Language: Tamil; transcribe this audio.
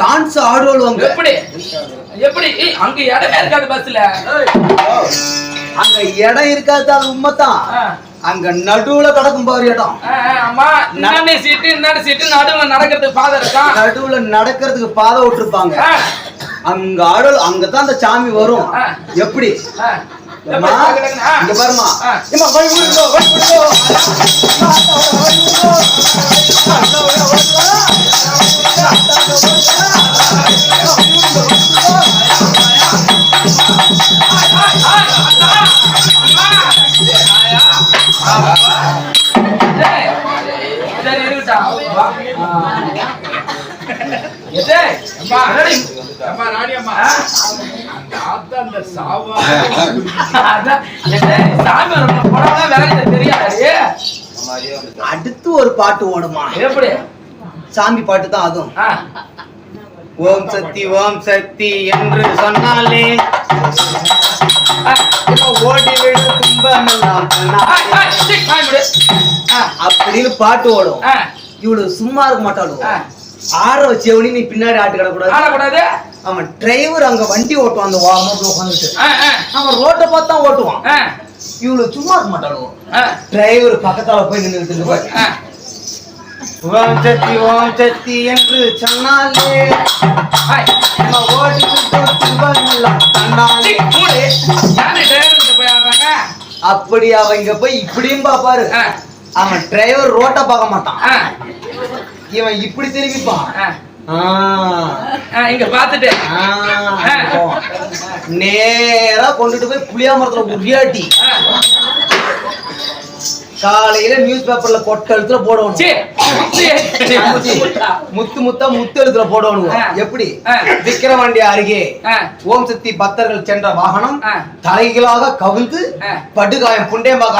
டான்ஸ் ஆடுவாங்க எப்படி? எப்படி? அங்க இடமே இருக்காது பஸ்ல அங்க இடம் இருக்காது அது உண்மைதான். அங்க நடுவுல கிடக்கும் பாரு இடம். ஆ, ஆ, அம்மா இன்னாடி சீட்டு இன்னாடி சீட்டு நடுவுல நடக்கிறதுக்கு பாதை இருக்கான் நடுவுல நடக்கிறதுக்கு பாதை விட்டுருப்பாங்க. அங்க ஆடல் அங்கதான் அந்த சாமி வரும். எப்படி. இங்க பாருமா விடுங்கோ, விடுங்கோ. அடுத்து ஒரு பாட்டு ஓடுமா? எப்படி? சாமி பாட்டு தான் அதுவும். ஓம் சக்தி ஓம் சக்தி என்று சொன்னாலே. ஓடி விடு. ஆ, அப்படின்னு பாட்டு ஓடும். இவ்வளவு சும்மா இருக்க மாட்டாளு ஆ. ஆற வச்சவனி நீ பின்னாடி ஆட்டு கிடக்கூடாது ஆடக்கூடாது? அவன் டிரைவர் அங்க வண்டி ஓட்டுவான் அந்த வாரமா உட்காந்துட்டு ஆ, ஆ, அவன் ரோட்டை பார்த்து ஓட்டுவான் இவ்வளவு சும்மா இருக்க மாட்டாளு ஆ, டிரைவர் பக்கத்தால போய் நின்றுட்டு. ஓம் சக்தி ஓம் சக்தி என்று சொன்னாலே ஹாய். இவன் ஓடி விடு துன்பமெல்லாம் சீ, தன்னாலே. மூடு. யாரு driver கிட்ட போய் ஆடுறாங்க? அப்படி அவங்க போய் இப்படியும் பாப்பாரு அவன் டிரைவர் ரோட்டை பார்க்க மாட்டான் இவன் இப்படி திரும்பிப்பான் இங்க பாத்துட்டு. நேரா கொண்டுட்டு போய் புளியா மரத்துல உரியாட்டி ஆ. காலையில நியூஸ் பேப்பர்ல கொட்ட எழுத்துல போடணும். முத்து முத்தா முத்து எழுத்துல போடணும். எப்படி. விக்கிரவாண்டி அருகே ஓம் சக்தி பக்தர்கள் சென்ற வாகனம் ஆ. தலைகீழாக கவிழ்ந்து. படுகாயம் புண்டேம்பாக.